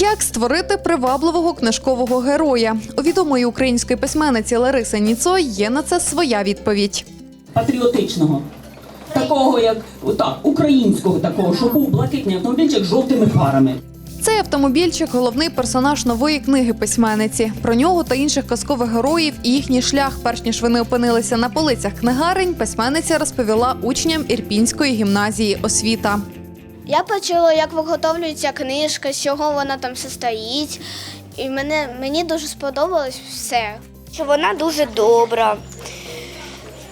Як створити привабливого книжкового героя? У відомої української письменниці Лариси Ніцой є на це своя відповідь. патріотичного. Такого, як так, українського такого, щоб був блакитний автомобільчик з жовтими фарами. Цей автомобільчик головний персонаж нової книги письменниці. Про нього та інших казкових героїв і їхній шлях, перш ніж вони опинилися на полицях книгарень, письменниця розповіла учням Ірпінської гімназії освіта. Я почула, як виготовлюється книжка, з чого вона там состоїть. І мене, мені дуже сподобалось все. Що вона дуже добра.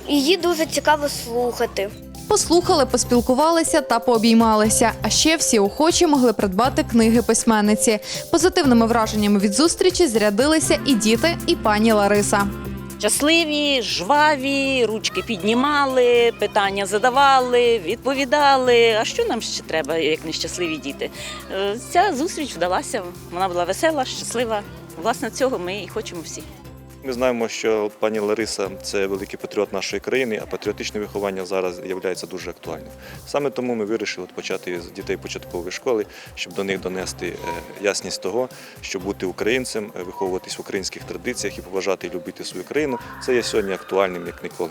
Її дуже цікаво слухати. Послухали, поспілкувалися та пообіймалися. А ще всі охочі могли придбати книги письменниці. Позитивними враженнями від зустрічі зрядилися і діти, і пані Лариса. Щасливі, жваві, ручки піднімали, питання задавали, відповідали. А що нам ще треба, як нещасливі діти? Е, Ця зустріч вдалася. Вона була весела, щаслива. Власне, цього ми і хочемо всі. Ми знаємо, що пані Лариса це великий патріот нашої країни, а патріотичне виховання зараз є дуже актуальним. Саме тому ми вирішили почати з дітей початкової школи, щоб до них донести е, ясність того, що бути українцем, е, виховуватись в українських традиціях і поважати і любити свою країну це є сьогодні актуальним як ніколи.